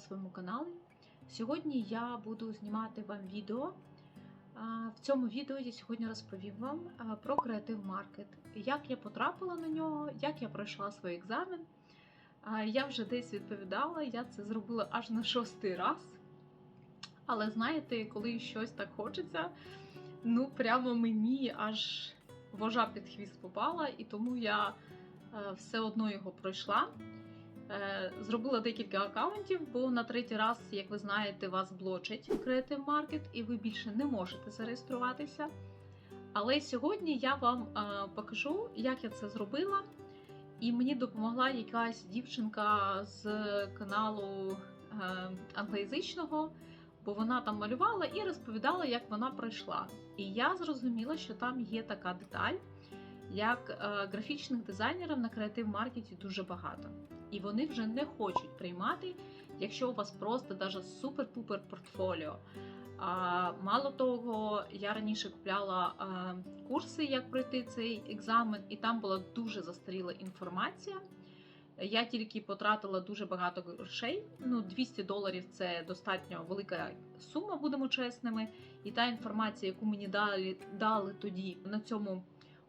своєму каналі. Сьогодні я буду знімати вам відео. В цьому відео я сьогодні розповім вам про Creative Market, як я потрапила на нього, як я пройшла свій екзамен. Я вже десь відповідала, я це зробила аж на шостий раз. Але знаєте, коли щось так хочеться, ну прямо мені аж вожа під хвіст попала, і тому я е, все одно його пройшла. Е, Зробила декілька аккаунтів, бо на третій раз, як ви знаєте, вас блочить Creative Market, і ви більше не можете зареєструватися. Але сьогодні я вам е, покажу, як я це зробила. І мені допомогла якась дівчинка з каналу е, англоязичного, бо вона там малювала і розповідала, як вона пройшла. І я зрозуміла, що там є така деталь, як графічних дизайнерів на креатив маркеті дуже багато. І вони вже не хочуть приймати, якщо у вас просто даже супер-пупер портфоліо. А, мало того, я раніше купляла а, курси, як пройти цей екзамен, і там була дуже застаріла інформація. Я тільки потратила дуже багато грошей. Ну, 200 доларів це достатньо велика сума, будемо чесними. І та інформація, яку мені дали, дали тоді на цьому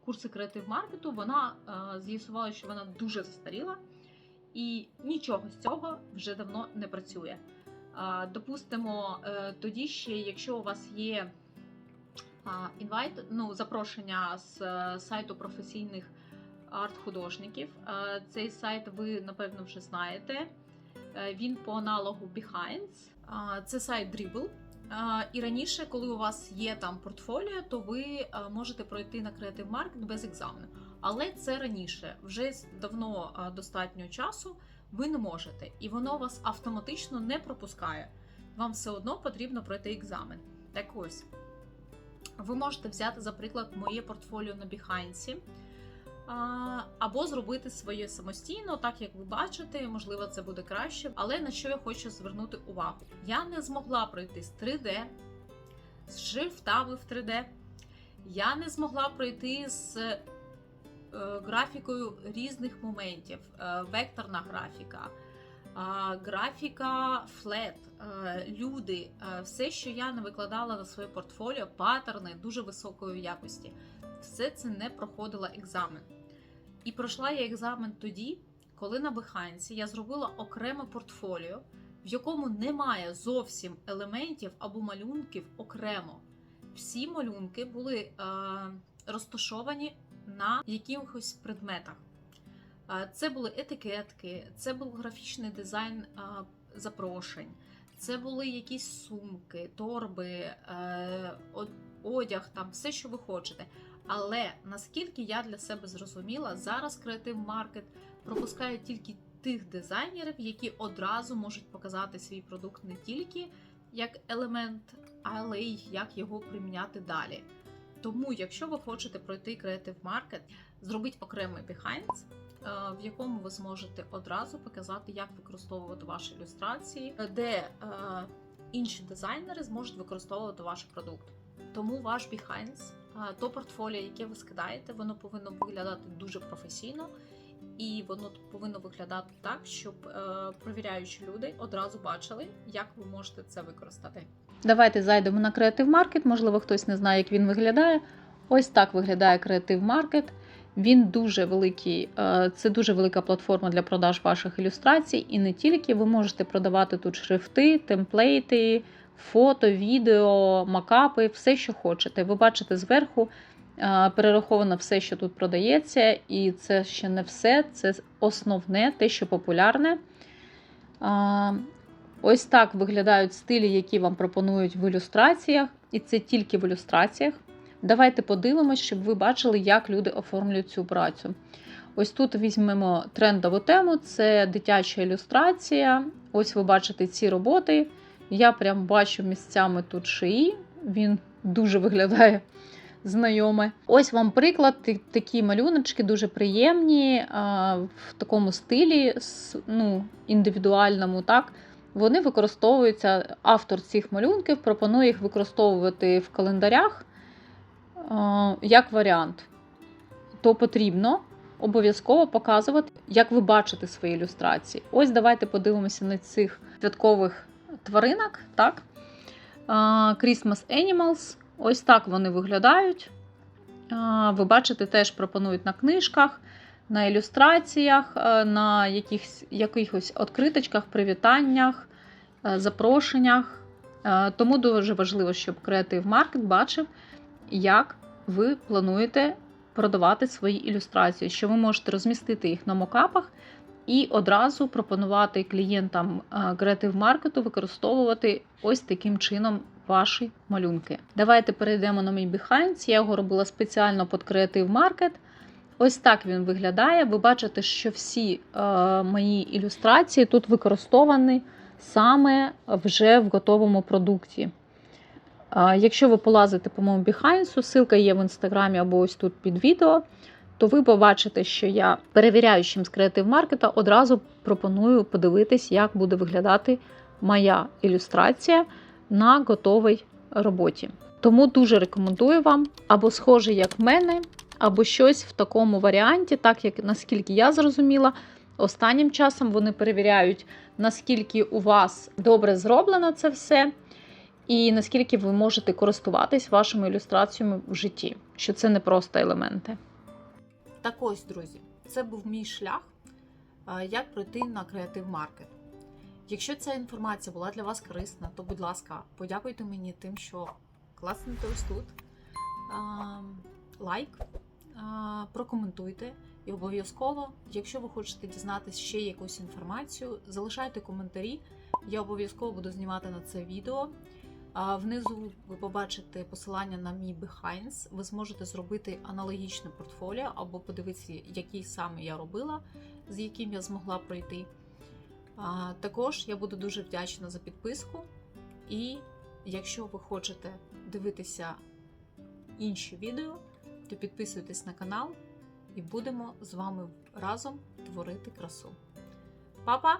курсі креатив маркету, вона з'ясувала, що вона дуже застаріла, і нічого з цього вже давно не працює. Допустимо, е, тоді ще, якщо у вас є інвайт, ну, запрошення з е, сайту професійних арт-художників. Е, Цей сайт ви, напевно, вже знаєте. Він по аналогу Behance. Це сайт Dribble. І раніше, коли у вас є там портфоліо, то ви можете пройти на Creative Market без екзамену. Але це раніше, вже давно достатньо часу ви не можете, і воно вас автоматично не пропускає. Вам все одно потрібно пройти екзамен. Так ось, ви можете взяти, за приклад, моє портфоліо на Behance, або зробити своє самостійно, так як ви бачите, можливо, це буде краще. Але на що я хочу звернути увагу? Я не змогла пройти з 3D, з шрифтами в 3D. Я не змогла пройти з графікою різних моментів, е, векторна графіка, е, графіка флет, е, люди, е, все, що я не викладала на своє портфоліо, паттерни дуже високої якості. Все це не проходила екзамен. І пройшла я екзамен тоді, коли на Behance я зробила окреме портфоліо, в якому немає зовсім елементів або малюнків окремо. Всі малюнки були е, розташовані на якихось предметах. Це були етикетки, це був графічний дизайн запрошень, це були якісь сумки, торби, е, одяг, там все, що ви хочете. Але наскільки я для себе зрозуміла, зараз Creative Market пропускає тільки тих дизайнерів, які одразу можуть показати свій продукт не тільки як елемент, але й як його приміняти далі. Тому, якщо ви хочете пройти Creative Market, зробіть окремий Behance, е, в якому ви зможете одразу показати, як використовувати ваші ілюстрації, де е, інші дизайнери зможуть використовувати ваш продукт. Тому ваш Behance, е, то портфоліо, яке ви скидаєте, воно повинно виглядати дуже професійно. І воно повинно виглядати так, щоб е, провіряючі люди одразу бачили, як ви можете це використати. Давайте зайдемо на Creative Market. Можливо, хтось не знає, як він виглядає. Ось так виглядає Creative Market. Він дуже великий, е, це дуже велика платформа для продаж ваших ілюстрацій. І не тільки ви можете продавати тут шрифти, темплейти, фото, відео, макапи, все, що хочете. Ви бачите зверху перераховано все, що тут продається, і це ще не все, це основне, те, що популярне. Ось так виглядають стилі, які вам пропонують в ілюстраціях, і це тільки в ілюстраціях. Давайте подивимось, щоб ви бачили, як люди оформлюють цю працю. Ось тут візьмемо трендову тему: це дитяча ілюстрація. Ось ви бачите ці роботи. Я прям бачу місцями тут шиї. Він дуже виглядає знайоме. Ось вам приклад. Такі малюночки дуже приємні в такому стилі, ну, індивідуальному, так. Вони використовуються, автор цих малюнків пропонує їх використовувати в календарях як варіант. То потрібно обов'язково показувати, як ви бачите свої ілюстрації. Ось давайте подивимося на цих святкових тваринок. Так? Christmas Animals. Ось так вони виглядають. Ви бачите, теж пропонують на книжках, на ілюстраціях, е, на якихось, якихось відкриточках, привітаннях, е, запрошеннях. Е, Тому дуже важливо, щоб Creative Market бачив, як ви плануєте продавати свої ілюстрації, що ви можете розмістити їх на мокапах і одразу пропонувати клієнтам Creative Market використовувати ось таким чином ваші малюнки. Давайте перейдемо на мій Behance. Я його робила спеціально під Creative Market. Ось так він виглядає. Ви бачите, що всі е, мої ілюстрації тут використовані саме вже в готовому продукті. Е, якщо ви полазите по моєму Behance, ссылка є в інстаграмі або ось тут під відео, то ви побачите, що я перевіряючим з Creative Market одразу пропоную подивитись, як буде виглядати моя ілюстрація на готовій роботі. Тому дуже рекомендую вам або схоже, як в мене, або щось в такому варіанті, так як наскільки я зрозуміла, останнім часом вони перевіряють, наскільки у вас добре зроблено це все, і наскільки ви можете користуватись вашими ілюстраціями в житті, що це не просто елементи. Так ось, друзі, це був мій шлях, як пройти на Creative Market. Якщо ця інформація була для вас корисна, то, будь ласка, подякуйте мені тим, що класнете ось тут. Лайк, прокоментуйте. І обов'язково, якщо ви хочете дізнатися ще якусь інформацію, залишайте коментарі. Я обов'язково буду знімати на це відео. Внизу ви побачите посилання на мій Behance. Ви зможете зробити аналогічне портфоліо або подивитися, який саме я робила, з яким я змогла пройти. Також я буду дуже вдячна за підписку. І якщо ви хочете дивитися інші відео, то підписуйтесь на канал і будемо з вами разом творити красу. Па-па!